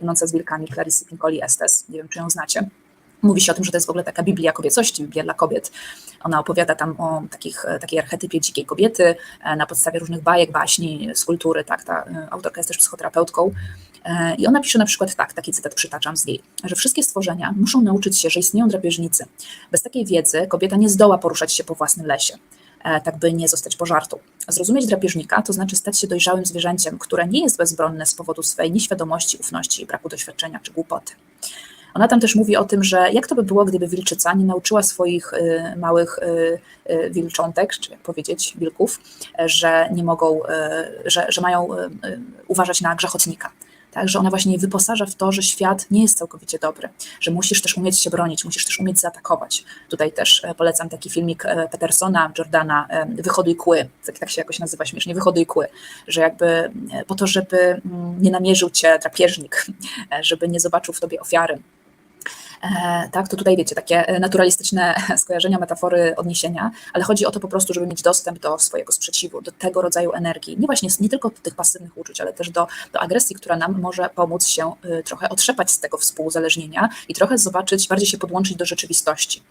Biegnąca z wilkami Clarice Pincoli Estes, nie wiem czy ją znacie. Mówi się o tym, że to jest w ogóle taka Biblia kobiecości, Biblia dla kobiet. Ona opowiada tam o takich, takiej archetypie dzikiej kobiety e, na podstawie różnych bajek, baśni, z kultury. Tak, ta e, autorka jest też psychoterapeutką. E, I ona pisze na przykład tak, taki cytat przytaczam z jej, że wszystkie stworzenia muszą nauczyć się, że istnieją drapieżnicy. Bez takiej wiedzy kobieta nie zdoła poruszać się po własnym lesie tak by nie zostać pożartą. Zrozumieć drapieżnika to znaczy stać się dojrzałym zwierzęciem, które nie jest bezbronne z powodu swej nieświadomości, ufności, braku doświadczenia czy głupoty. Ona tam też mówi o tym, że jak to by było, gdyby wilczyca nie nauczyła swoich y, małych y, y, wilczątek, czy jak powiedzieć, wilków, że nie mogą, że, że mają uważać na grzechotnika. Tak, że ona właśnie wyposaża w to, że świat nie jest całkowicie dobry, że musisz też umieć się bronić, musisz też umieć zaatakować. Tutaj też polecam taki filmik Petersona, Jordana, Wychoduj kły, tak, tak się jakoś nazywa śmiesznie, Wychoduj kły, że jakby po to, żeby nie namierzył cię drapieżnik, żeby nie zobaczył w tobie ofiary, tak, to tutaj wiecie, takie naturalistyczne skojarzenia, metafory, odniesienia, ale chodzi o to po prostu, żeby mieć dostęp do swojego sprzeciwu, do tego rodzaju energii. Nie właśnie, nie tylko do tych pasywnych uczuć, ale też do, do agresji, która nam może pomóc się trochę otrzepać z tego współuzależnienia i trochę zobaczyć, bardziej się podłączyć do rzeczywistości.